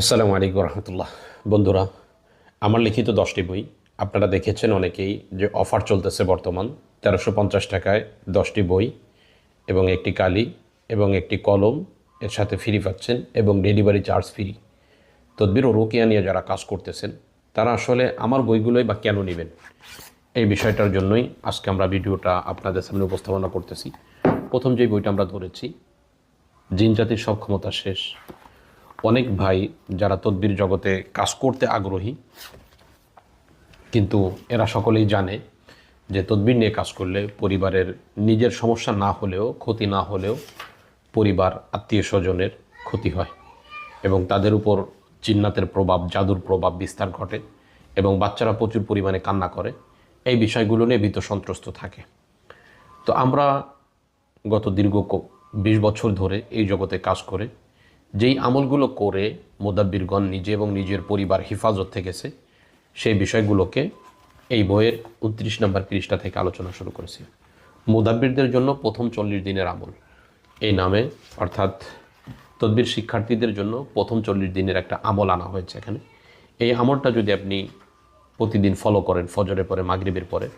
আসসালামু আলাইকুম রহমতুল্লাহ। বন্ধুরা, আমার লিখিত দশটি বই আপনারা দেখেছেন অনেকেই যে অফার চলতেছে বর্তমান, তেরোশো পঞ্চাশ টাকায় দশটি বই এবং একটি কালি এবং একটি কলম এর সাথে ফ্রি পাচ্ছেন এবং ডেলিভারি চার্জ ফ্রি তদবির ও রোকিয়া নিয়ে যারা কাজ করতেছেন, তারা আসলে আমার বইগুলোই বা কেন নেবেন? এই বিষয়টার জন্যই আজকে আমরা ভিডিওটা আপনাদের সামনে উপস্থাপনা করতেছি। প্রথম যে বইটা আমরা ধরেছি জিন জাতির সব ক্ষমতা শেষ। অনেক ভাই যারা তদবির জগতে কাজ করতে আগ্রহী, কিন্তু এরা সকলেই জানে যে তদবির নিয়ে কাজ করলে পরিবারের নিজের সমস্যা না হলেও, ক্ষতি না হলেও পরিবার, আত্মীয় স্বজনের ক্ষতি হয় এবং তাদের উপর চিন্নাতের প্রভাব, জাদুর প্রভাব বিস্তার ঘটে এবং বাচ্চারা প্রচুর পরিমাণে কান্না করে। এই বিষয়গুলো নিয়ে ভীত সন্ত্রস্ত থাকে। তো আমরা গত দীর্ঘ বিশ বছর ধরে এই জগতে কাজ করে যেই আমলগুলো করে মোদাব্বিরগণ নিজে এবং নিজের পরিবার হেফাজত থেকেছে, সেই বিষয়গুলোকে এই বইয়ের উনত্রিশ নম্বর পৃষ্ঠা থেকে আলোচনা শুরু করেছি। মোদাব্বিরদের জন্য প্রথম চল্লিশ দিনের আমল। এই নামে, অর্থাৎ তদবির শিক্ষার্থীদের জন্য প্রথম চল্লিশ দিনের একটা আমল আনা হয়েছে এখানে। এই আমলটা যদি আপনি প্রতিদিন ফলো করেন, ফজরের পরে, মাগরিবের পরে,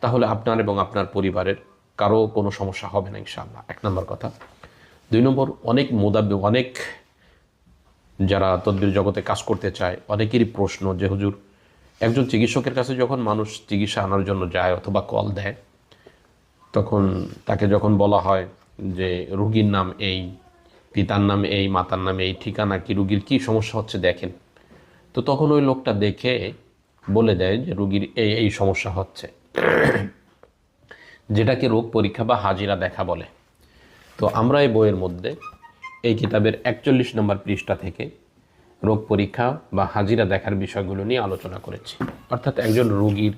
তাহলে আপনার এবং আপনার পরিবারের কারও কোনো সমস্যা হবে না ইনশাআল্লাহ। এক নম্বর কথা। দুই নম্বর, অনেক মোদাব্বে অনেক যারা তদ্বির জগতে কাজ করতে চায়, অনেকেরই প্রশ্ন যে, হুজুর, একজন চিকিৎসকের কাছে যখন মানুষ চিকিৎসা আনার জন্য যায় অথবা কল দেয়, তখন তাকে যখন বলা হয় যে, রুগীর নাম এই, পিতার নাম এই, মাতার নাম এই, ঠিকানা কি, রুগীর কি সমস্যা হচ্ছে দেখেন। তো তখন ওই লোকটা দেখে বলে দেয় যে, রুগীর এই এই সমস্যা হচ্ছে। যেটাকে রোগ পরীক্ষা বা হাজিরা দেখা বলে। তো আমরা এই বইয়ের মধ্যে এই কিতাবের একচল্লিশ নম্বর পৃষ্ঠা থেকে রোগ পরীক্ষা বা হাজিরা দেখার বিষয়গুলো নিয়ে আলোচনা করেছি। অর্থাৎ একজন রোগীর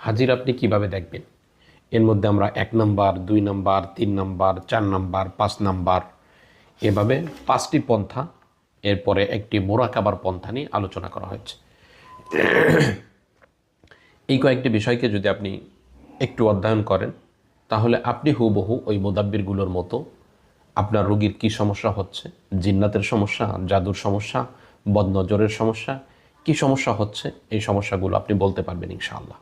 হাজিরা আপনি কীভাবে দেখবেন? এর মধ্যে আমরা এক নম্বর, দুই নাম্বার, তিন নাম্বার, চার নাম্বার, পাঁচ নাম্বার এভাবে পাঁচটি পন্থা, এরপরে একটি মোরাকাবার পন্থা নিয়ে আলোচনা করা হয়েছে। এই কয়েকটি বিষয়কে যদি আপনি একটু অধ্যয়ন করেন তাহলে আপনি হুবহু ওই মোদাব্বিরগুলোর মতো আপনার রোগীর কি সমস্যা হচ্ছে? জিন্নাতের সমস্যা, জাদুর সমস্যা, বদনজরের সমস্যা, কি সমস্যা হচ্ছে? এই সমস্যাগুলো আপনি বলতে পারবেন ইনশাআল্লাহ।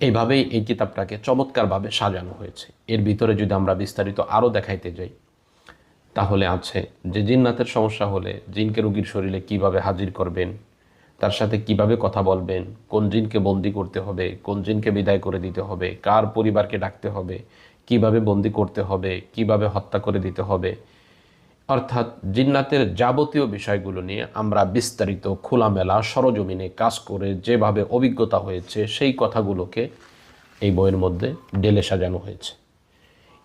এইভাবেই এই কিতাবটাকে চমৎকারভাবে সাজানো হয়েছে। এর ভিতরে যদি আমরা বিস্তারিত আরও দেখাইতে যাই, তাহলে আছে যে জিন্নাতের সমস্যা হলে জিনকে রুগীর শরীরে কীভাবে হাজির করবেন তার সাথে কীভাবে কথা বলবেন, কোন জিনকে বন্দি করতে হবে, কোন জিনকে বিদায় করে দিতে হবে, কার পরিবারকে ডাকতে হবে, কীভাবে বন্দি করতে হবে, কীভাবে হত্যা করে দিতে হবে। অর্থাৎ জিন্নাতের যাবতীয় বিষয়গুলো নিয়ে আমরা বিস্তারিত খোলামেলা সরজমিনে কাজ করে যেভাবে অভিজ্ঞতা হয়েছে, সেই কথাগুলোকে এই বইয়ের মধ্যে ডেলে সাজানো হয়েছে।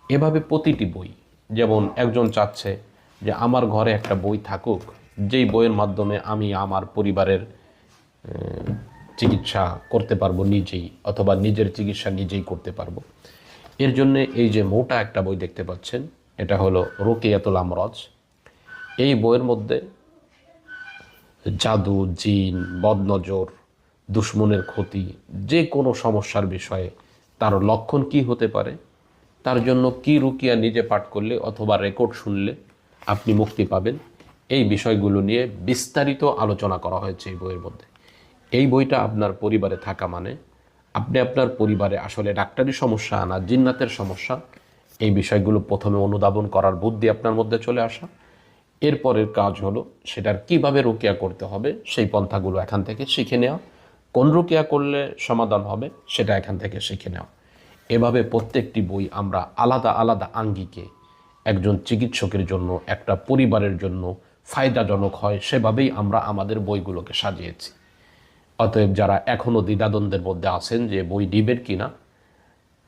এভাবে প্রতিটি বই, যেমন একজন চাচ্ছে যে, আমার ঘরে একটা বই থাকুক, যেই বইয়ের মাধ্যমে আমি আমার পরিবারের চিকিৎসা করতে পারব নিজেই, অথবা নিজের চিকিৎসা নিজেই করতে পারব। এর জন্য এই যে মোটা একটা বই দেখতে পাচ্ছেন, এটা হলো রোকিয়াতুল আমরজ। এই বইয়ের মধ্যে জাদু, জিন, বদনজর, দুশ্মনের ক্ষতি, যে কোনো সমস্যার বিষয়ে তার লক্ষণ কি হতে পারে, তার জন্য কি রুকিয়া নিজে পাঠ করলে অথবা রেকর্ড শুনলে আপনি মুক্তি পাবেন, এই বিষয়গুলো নিয়ে বিস্তারিত আলোচনা করা হয়েছে এই বইয়ের মধ্যে। এই বইটা আপনার পরিবারে থাকা মানে? আপনি আপনার পরিবারে আসলে ডাক্তারি সমস্যা আনা জিন্নাতের সমস্যা? এই বিষয়গুলো প্রথমে অনুধাবন করার বুদ্ধি আপনার মধ্যে চলে আসা। এরপরের কাজ হলো সেটার কীভাবে রুকিয়া করতে হবে, সেই পন্থাগুলো এখান থেকে শিখে নেওয়া। কোন রুকিয়া করলে সমাধান হবে, সেটা এখান থেকে শিখে নেওয়া। এভাবে প্রত্যেকটি বই আমরা আলাদা আলাদা আঙ্গিকে একজন চিকিৎসকের জন্য, একটা পরিবারের জন্য ফায়দাজনক হয়, সেভাবেই আমরা আমাদের বইগুলোকে সাজিয়েছি। অতএব যারা এখনও দ্বিধাদ্বন্দ্বের মধ্যে আছেন যে বই দিবেন কি না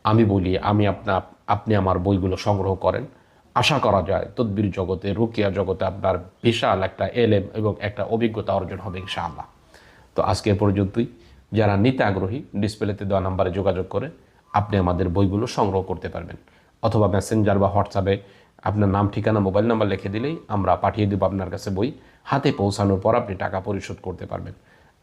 আমি বলি, আমি আপনার আপনি আমার বইগুলো সংগ্রহ করেন। আশা করা যায় তদ্বির জগতে, রুকিয়া জগতে আপনার বিশাল একটা এলেম এবং একটা অভিজ্ঞতা অর্জন হবে ইনশাআল্লাহ। তো আজকে পর্যন্তই। যারা নিতে আগ্রহী, ডিসপ্লেতে দেওয়া নাম্বারে যোগাযোগ করে আপনি আমাদের বইগুলো সংগ্রহ করতে পারবেন। অথবা মেসেঞ্জার বা হোয়াটসঅ্যাপে আপনার নাম, ঠিকানা, মোবাইল নাম্বার লিখে দিলেই আমরা পাঠিয়ে দেবো আপনার কাছে বই। হাতে পৌঁছানোর পর আপনি টাকা পরিশোধ করতে পারবেন।